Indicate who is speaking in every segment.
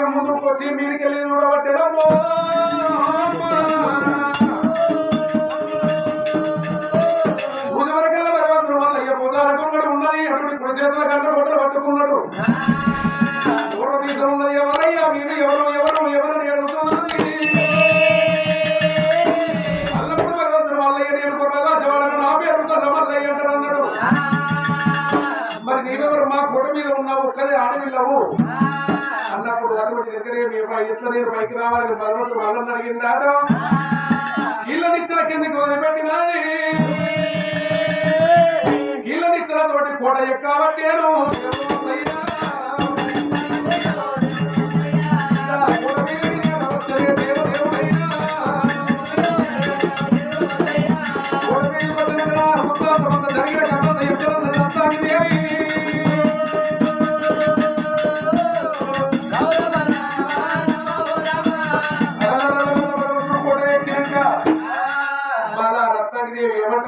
Speaker 1: వాక్యం ముందుకు వచ్చి మీరికెళ్ళి చూడబట్టడమో భుజవరకల్లా భగవంతుడు వల్ల ఇక పోతాన కొంగడు ఉన్నది. అటువంటి కుడి చేతుల గంట బొట్టలు పట్టుకున్నాడు. పూర్వ ఉన్నది ఎవరయ్యా? మీరు ఎవరు ఎవరు ఎవరని అడుగుతున్నది అల్లప్పుడు భగవంతుడు మల్లయ్య నేను కొర్రగా శివాడని నా పేరు మల్లయ్య అంటాడు మరి నీవెవరు? మా గోడ మీద ఉన్నావు ఒక్కదే ఆడవిల్లవు అన్నప్పుడు అటువంటి దగ్గరే మీ నేను పైకి రావాలని భగవంతుడు వాళ్ళని అడిగిందాట. ఇళ్ళనిచ్చల కిందకి వదిలిపెట్టినది ఇళ్ళనిచ్చల తోటి కోట ఎక్కబట్టేను.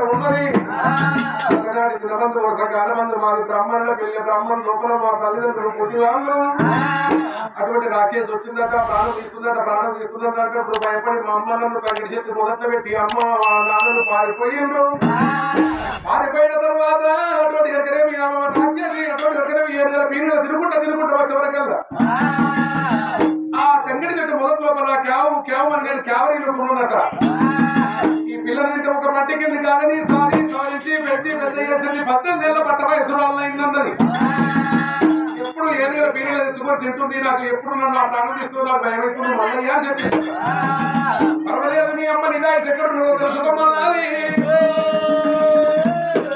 Speaker 1: ఏమంటా ఉన్నది. ఒకనాటి దినబంధు వరుస కాలమందు మాది బ్రాహ్మణుల పెళ్ళి బ్రహ్మణ్ లోపల మా తల్లిదండ్రులు పుట్టి అటువంటి రాక్షసి వచ్చిందట ప్రాణం ఇస్తుందట ప్రాణం ఇస్తుందట ఇప్పుడు భయపడి మా అమ్మ నన్ను తగిన చేతి మొదట్లో పెట్టి అమ్మ నాన్నలు పారిపోయిండ్రు పారిపోయిన తర్వాత అటువంటి దగ్గరేమి రాక్షసి అటువంటి దగ్గరేమి ఏడు నెలల పీనుగా తిరుగుంటా తిరుగుంటా వచ్చే వరకల్లా. ఆ తెంగడి చెట్టు మొదటి లోపల క్యావు క్యావు అని నేను క్యావరీలో కొనున్నట. తింటే కింద కాదని సారి సారించి పెంచి పెద్ద చేసింది. పద్దెనిమిది ఏళ్ళ పట్ట వయసు అయిందన్నది. ఎప్పుడు ఏదైనా పీరియలు తెచ్చుకొని తింటుంది నాకు ఎప్పుడు నన్ను ఆ ప్రాణం నాకు భయం అవుతుంది మళ్ళీ అని చెప్పి. పర్వాలేదు నీ అమ్మ నిజాయిస్ ఎక్కడ నువ్వు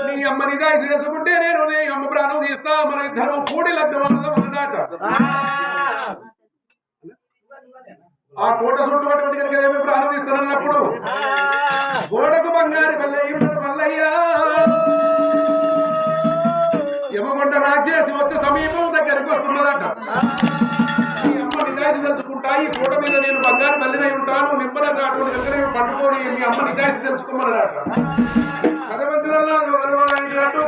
Speaker 1: నీ అమ్మ నిజాయిస్ తెచ్చుకుంటే నేను నీ అమ్మ ప్రాణం తీస్తా. మన ఇద్దరం కూడి లగ్నం అన్నదాట ఆ కోట చుట్టుపక్కల కనుక ఏమి ప్రారంభిస్తానన్నప్పుడు గోడకు యమకొండ రాజేసి వచ్చే సమీపం దగ్గరికి వస్తున్నదట. ఈ అమ్మ నిజాయితీ తెలుసుకుంటా ఈ కోట మీద నేను బంగారు మల్లినై ఉంటాను నిమ్మలంగా అటువంటి దగ్గర పట్టుకొని మీ అమ్మ నిజాయితీ తెలుసుకోమన్నాడట పదవంచనల్లా వరవరించినట్టు